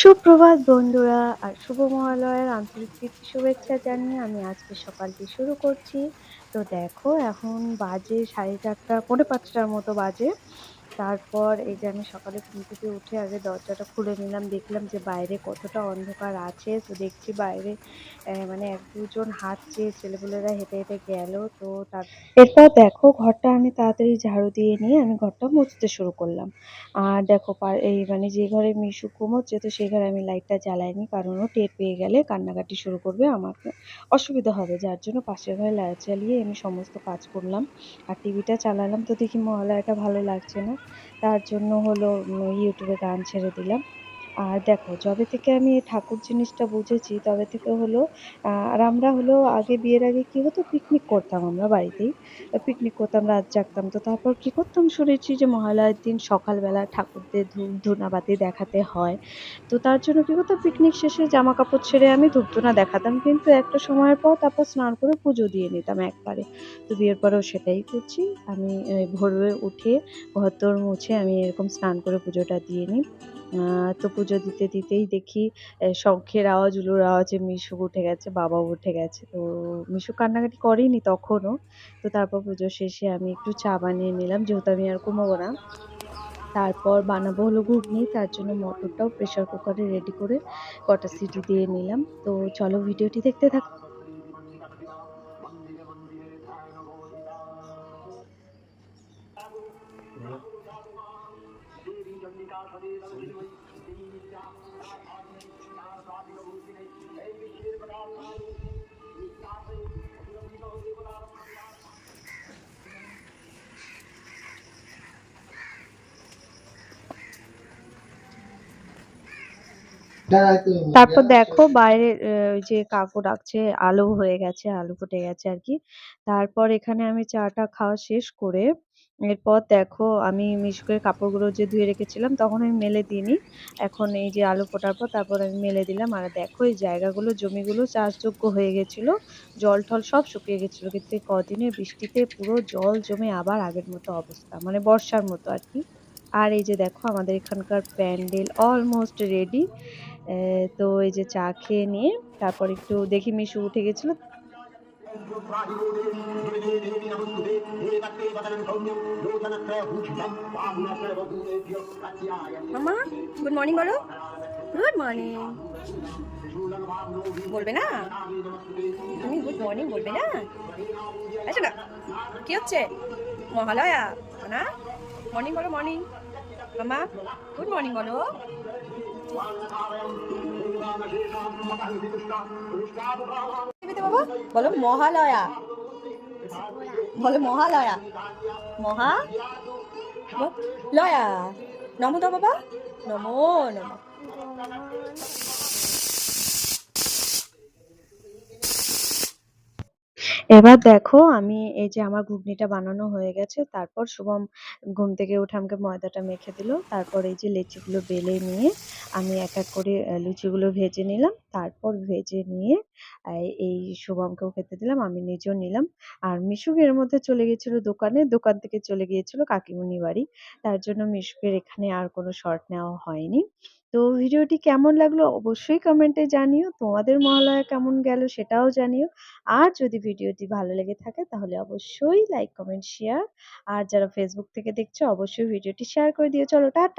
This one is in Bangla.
সুপ্রভাত বন্ধুরা, আর শুভ মহালয়ের আন্তরিক শুভেচ্ছা জানিয়ে আমি আজকে সকালটি শুরু করছি। তো দেখো, এখন বাজে সাড়ে চারটা, পৌনে পাঁচটার মতো বাজে। তারপর এই যে আমি সকালে ঘুম থেকে উঠে আগে দরজাটা খুলে নিলাম, দেখলাম যে বাইরে কতটা অন্ধকার আছে। তো দেখছি বাইরে মানে এক দুজন হাঁটছে ছেলেপুলেরা হেঁটে হেঁটে গেল। তো তার, এরপর দেখো ঘরটা আমি তাড়াতাড়ি ঝাড়ু দিয়ে নিয়ে আমি ঘরটা মুছতে শুরু করলাম। আর দেখো এই মানে যে ঘরে মিশু ঘুমোচ্ছে, তো সেই ঘরে আমি লাইটটা জ্বালাইনি, কারণ ও টের পেয়ে গেলে কান্নাকাটি শুরু করবে, আমাকে অসুবিধা হবে। যার জন্য পাশের ঘরে লাইট জ্বালিয়ে আমি সমস্ত কাজ করলাম। আর টিভিটা চালালাম, তো দেখি মহালয়াটা ভালো লাগছে না। তার জন্য হলো ইউটিউবে গান ছেড়ে দিলাম। আর দেখো, যবে থেকে আমি ঠাকুর জিনিসটা বুঝেছি, তবে থেকে হলো আর আমরা হলো আগে বিয়ের আগে কি হতো? পিকনিক করতাম আমরা বাড়িতেই। পিকনিক করতাম, রাত জাগতাম। তো তারপর কি করতাম শুনেছি যে মহালয়ার দিন সকালবেলা ঠাকুরদের ধূপ ধুনাবাতি দেখাতে হয়। তো তার জন্য কি করতাম? পিকনিক শেষে জামা কাপড় ছেড়ে আমি ধূপ ধুনা দেখাতাম। কিন্তু একটা সময়ের পর তারপর স্নান করে পুজো দিয়ে নিতাম একবারে। তো বিয়ের পরেও সেটাই করছি। আমি ভোরে উঠে ঘর মুছে আমি এরকম স্নান করে পুজোটা দিয়ে নিই। তো পুজো দিতে দিতেই দেখি শঙ্খের আওয়াজ, উলুর আওয়াজে মিশু উঠে গেছে, বাবাও উঠে গেছে। তো মিশু কান্নাকাটি করেনি তখনও। তো তারপর পুজো শেষে আমি একটু চা বানিয়ে নিলাম, যেহেতু আমি আর ঘুমাবো না। তারপর বানাবো হলো ঘুগনি, তার জন্য মটরটাও প্রেশার কুকারে রেডি করে কটা সিটি দিয়ে নিলাম। তো চলো ভিডিওটি দেখতে থাকো। ਸਾਡੀ ਜਿਹੜਾ ਵੀ ਹੋਈ তারপর দেখো বাইরে ওই যে কাকু ডাকছে আলু হয়ে গেছে আলু ফুটে গেছে আর কি। তারপর এখানে আমি চাটা খাওয়া শেষ করে এরপর দেখো আমি মিশুকের কাপড়গুলো যে ধুয়ে রেখেছিলাম তখন আমি মেলে দিইনি। এখন এই যে আলু ফোটার পর তারপর আমি মেলে দিলাম। আর দেখো এই জায়গাগুলো জমিগুলো চাষযোগ্য হয়ে গেছিল। জল টল সব শুকিয়ে গেছিল। কিন্তু এই কদিনের বৃষ্টিতে পুরো জল জমে আবার আগের মতো অবস্থা মানে বর্ষার মতো আর কি। আর এই যে দেখো আমাদের এখানকার প্যান্ডেল অলমোস্ট রেডি। তো এই যে চা খেয়ে নিয়ে তারপর একটু দেখি মিশু উঠে গেছিল। মামা গুড মর্নিং বলো। গুড মর্নিং বলবে না? তুমি গুড মর্নিং বলবে না? আচ্ছা না কি হচ্ছে? মহালয়া না মর্নিং বলো মর্নিং মামা গুড মর্নিং বলো। বলো মহালয়া। বলো মহালয়া। মহা? লয়া। নমো তো বাবা। নমো নমো। এবার দেখো আমি এই যে আমার ঘুগনিটা বানানো হয়ে গেছে, তারপর শুভম ঘুম থেকে উঠে আমাকে ময়দাটা মেখে দিল, তারপর এই যে লেচিগুলো বেলে নিয়ে আমি এক এক করে লুচিগুলো ভেজে নিলাম। তারপর ভেজে নিয়ে, এই শুভমকেও খেতে দিলাম, আমি নিজেও নিলাম। আর মিশুক এর মধ্যে চলে গেছিল দোকানে, দোকান থেকে চলে গিয়েছিল কাকিমুনি বাড়ি। তার জন্য মিশুকের এখানে আর কোনো শর্ট নেওয়া হয়নি। তো ভিডিওটি কেমন লাগল অবশ্যই কমেন্টে জানিও। তোমাদের মহালয়া কেমন গেল সেটাও জানিও। আর যদি ভিডিওটি ভালো লেগে থাকে তাহলে অবশ্যই লাইক কমেন্ট শেয়ার আর যারা ফেসবুক থেকে দেখছ অবশ্যই ভিডিওটি শেয়ার করে দিও। চলো, টাটা!